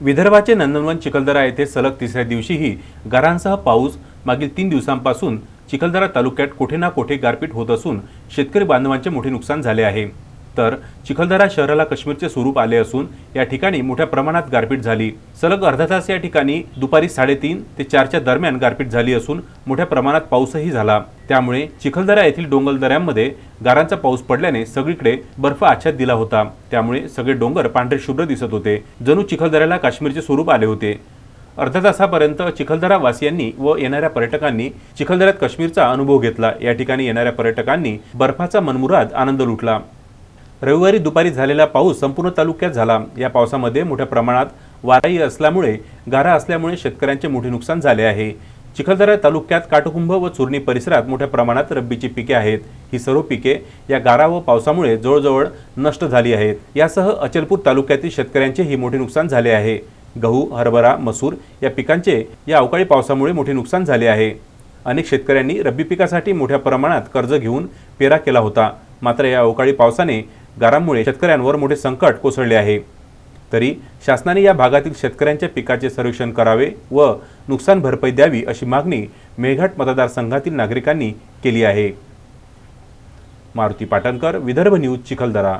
विदर्भाचे नंदनवन चिखलदरा येथे सलग तिसऱ्या दिवशीही गारांसह पाऊस मागील तीन दिवसांपासून चिखलदरा तालुक्यात कुठे ना कुठे गारपीट होत असून शेतकरी बांधवांचे मोठे नुकसान झाले आहे. तर चिखलदरा शहराला काश्मीरचे स्वरूप आले असून या ठिकाणी मोठ्या प्रमाणात गारपीट झाली. सलग अर्धा तास या ठिकाणी दुपारी साडेतीन ते चारच्या दरम्यान गारपीट झाली असून मोठ्या प्रमाणात पाऊसही झाला. त्यामुळे चिखलदरा येथील डोंगलदऱ्यांमध्ये गारांचा पाऊस पडल्याने सगळीकडे बर्फ आच्छाद दिला होता. त्यामुळे सगळे डोंगर पांढरे शुभ्र दिसत होते. जणू चिखलदऱ्याला काश्मीरचे स्वरूप आले होते. अर्धा तासापर्यंत चिखलदरा वासियांनी व येणाऱ्या पर्यटकांनी चिखलदऱ्यात काश्मीरचा अनुभव घेतला. या ठिकाणी येणाऱ्या पर्यटकांनी बर्फाचा मनमुराद आनंद लुटला. रविवारी दुपारी झालेला पाऊस संपूर्ण तालुक्यात झाला. या पावसामध्ये मोठ्या प्रमाणात वाराही असल्यामुळे गारा असल्यामुळे शेतकऱ्यांचे मोठे नुकसान झाले आहे. चिखलदरा तालुक्यात काटकुंभ व चुरणी परिसरात मोठ्या प्रमाणात रब्बीची पिके आहेत. ही सर्व पिके या गारा व पावसामुळे जवळजवळ नष्ट झाली आहेत. यासह अचलपूर तालुक्यातील शेतकऱ्यांचे ही मोठे नुकसान झाले आहे. गहू हरभरा मसूर या पिकांचे या अवकाळी पावसामुळे मोठे नुकसान झाले आहे. अनेक शेतकऱ्यांनी रब्बी पिकासाठी मोठ्या प्रमाणात कर्ज घेऊन पेरा केला होता. मात्र या अवकाळी पावसाने गारांमुळे शेतकऱ्यांवर मोठे संकट कोसळले आहे. तरी शासनाने या भागातील शेतकऱ्यांच्या पिकाचे सर्वेक्षण करावे व नुकसान भरपाई द्यावी अशी मागणी मेळघाट मतदारसंघातील नागरिकांनी केली आहे. मारुती पाटणकर विदर्भ न्यूज चिखलदरा.